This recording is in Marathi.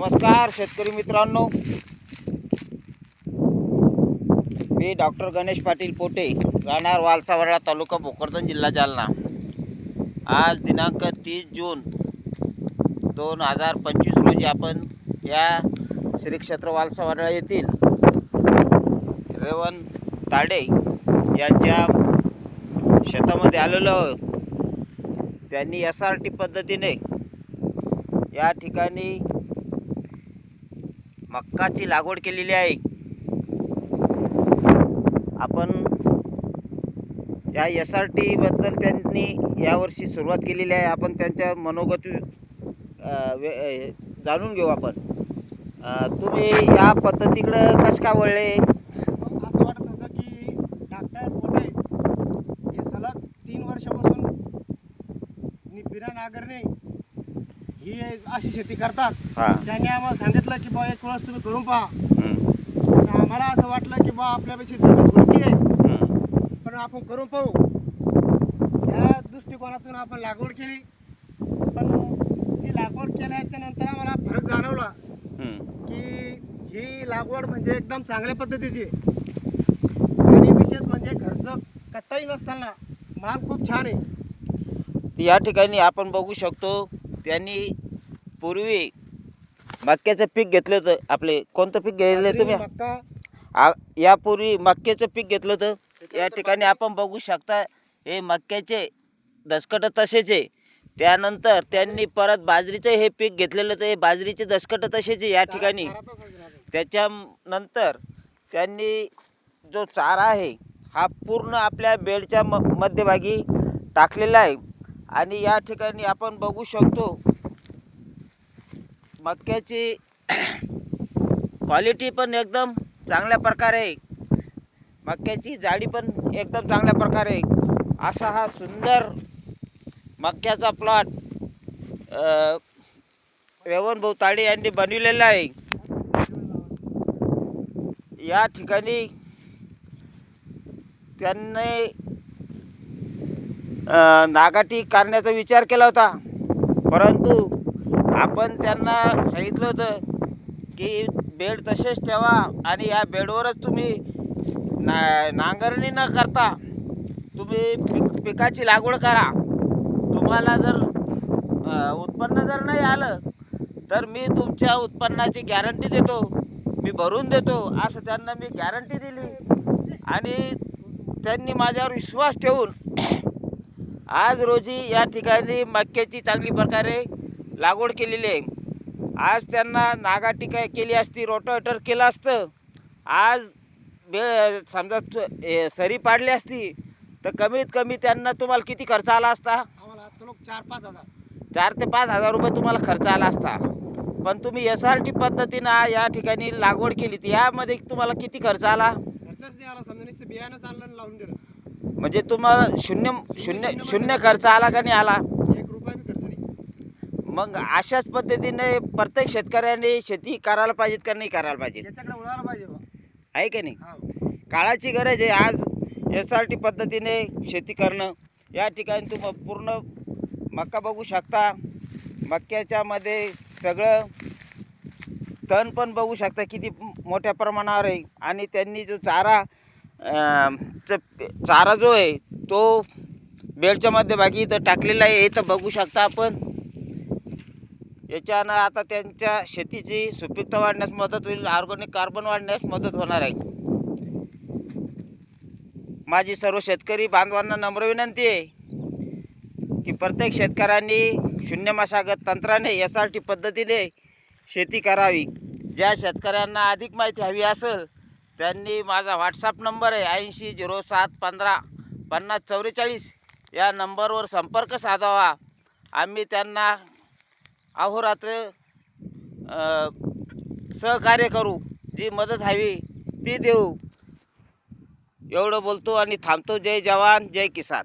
नमस्कार शेतकरी मित्रांनो. मी डॉक्टर गणेश पाटील पोटे राहणार वालसावडा तालुका भोकरदन जिल्हा जालना. आज दिनांक तीस जून दोन हजार पंचवीस रोजी आपण या श्री क्षेत्र वालसावडा येथील रेवन ताडे यांच्या शेतामध्ये आलेलो आहोत. त्यांनी एस आर टी पद्धतीने या ठिकाणी मक्काची लागवड केलेली आहे. आपण या एस आर टीबद्दल त्यांनी यावर्षी सुरुवात केलेली आहे. आपण त्यांच्या मनोगत वे- जाणून घेऊ आपण. तुम्ही या पद्धतीकडं कसं का वळले? असं वाटत होतं की डॉक्टर पोटे हे सलग तीन वर्षापासून नि- बिना नागरणे ही अशी शेती करतात. हां. त्यांनी आम्हाला सांगितलं की बा एक वेळेस तुम्ही करून पहा. हं, तर आम्हाला असं वाटलं की बा आपल्यापेक्षा जमीन थोडकी आहे. हं, पण आपण करून पाहू. या दृष्टिकोनातून आपण लागवड केली. पण ती लागवड केल्याच्यानंतर आम्हाला फरक जाणवला हं. की ही लागवड म्हणजे एकदम चांगल्या पद्धतीची आहे. आणि विशेष म्हणजे खर्च कत्ताही नसताना माल खूप छान आहे. तर या ठिकाणी आपण बघू शकतो त्यांनी पूर्वी मक्याचं पीक घेतलं होतं. आपले कोणतं पीक घेतलं तुम्ही? आ यापूर्वी मक्याचं पीक घेतलं होतं. या ठिकाणी आपण बघू शकता हे मक्याचे दसकट तसेच. आहे त्यानंतर त्यांनी परत बाजरीचं हे पीक घेतलेलं तर हे बाजरीचे दसकट तसेच आहे या ठिकाणी. त्याच्यानंतर त्यांनी जो चारा आहे हा पूर्ण आपल्या बेडच्या म मध्यभागी टाकलेला आहे. आणि या ठिकाणी आपण बघू शकतो मक्याची क्वालिटी पण एकदम चांगल्या प्रकारे मक्याची जाडी पण एकदम चांगल्या प्रकारे असा हा सुंदर मक्याचा प्लॉट रेवण भोवताळे यांनी बनविलेला आहे. या ठिकाणी त्यांनी नागाटी करण्याचा विचार केला होता. परंतु आपण त्यांना सांगितलं होतं की बेड तसेच ठेवा आणि या बेडवरच तुम्ही ना नांगरणी न करता तुम्ही पिक पिकाची लागवड करा. तुम्हाला जर उत्पन्न जर नाही आलं तर मी तुमच्या उत्पन्नाची गॅरंटी देतो. मी भरून देतो असं त्यांना मी गॅरंटी दिली. आणि त्यांनी माझ्यावर विश्वास ठेवून आज रोजी या ठिकाणी मक्याची चांगली प्रकारे लागवड केलेली आहे. आज त्यांना नागाटी काय केली असती रोटावेटर केलं असतं. आज बे समजा तु- सरी पाडली असती तर कमीत कमी त्यांना तुम्हाला किती खर्च आला असता? चार पाच हजार. चार ते पाच हजार रुपये तुम्हाला खर्च आला असता. पण तुम्ही एस आर टी पद्धतीनं या ठिकाणी लागवड केली तर यामध्ये तुम्हाला किती खर्च आला? खर्चच नाही आला समजा आणलं आणि लावून दिलं. म्हणजे तुम्हाला शून्य शून्य शून्य खर्च आला का नाही आला? मग अशाच पद्धतीने प्रत्येक शेतकऱ्याने शेती करायला पाहिजेत का नाही करायला पाहिजे आहे का नाही? हा. काळाची गरज आहे. आज एस आर टी पद्धतीने शेती करणं या ठिकाणी तुम्ही पूर्ण मक्का बघू शकता. मक्याच्यामध्ये सगळं तण पण बघू शकता. किती मोठ्या प्रमाणावर आहे. आणि त्यांनी जो चारा च- चारा जो आहे तो बेडच्या मध्यभागी इथं टाकलेला आहे इथं बघू शकता आपण. याच्यानं आता त्यांच्या शेतीची सुपीकता वाढण्यास मदत होईल ऑर्गॅनिक कार्बन वाढण्यास मदत होणार आहे. माझी सर्व शेतकरी बांधवांना नम्र विनंती आहे की प्रत्येक शेतकऱ्यांनी शून्य मशागत तंत्राने एस आर टी पद्धतीने शेती करावी. ज्या शेतकऱ्यांना अधिक माहिती हवी असेल त्यांनी माझा व्हॉट्सअप नंबर आहे ऐंशी झिरो सात पंधरा पन्नास चौवेचाळीस या नंबरवर संपर्क साधावा. आम्ही त्यांना अहोरात्र सहकार्य करू. जी मदत हवी ती देऊ. एवढं बोलतो आणि थांबतो. जय जवान जय किसान.